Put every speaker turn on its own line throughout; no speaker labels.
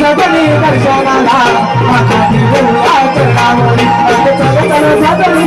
సతని దర్శనాల మాతాజీ ఉల్లాసనావరి చల చల సతని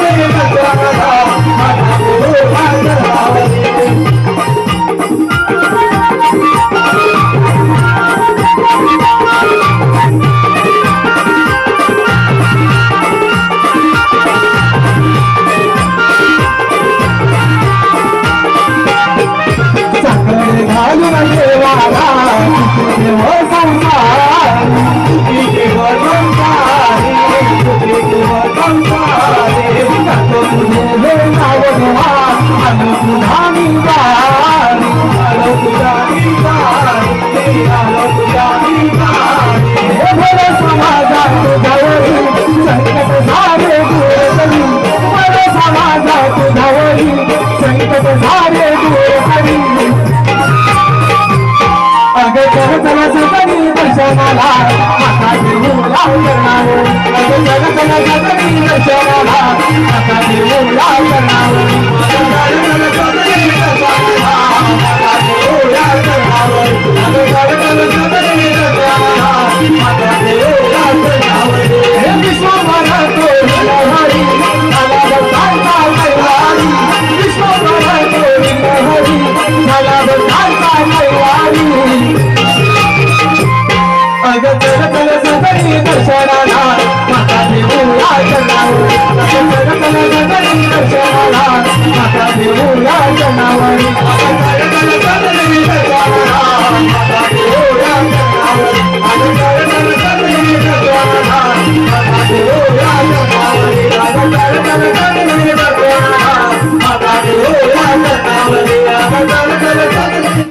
Hallelujah. శోభలా మాతాజీ ఊలాడుతున్నావు జగతన జగదీన శోభలా మాతాజీ ఊలాడుతున్నావు दर्शनाला माता देऊया जनावरी जगन जगन दर्शनाला माता देऊया जनावरी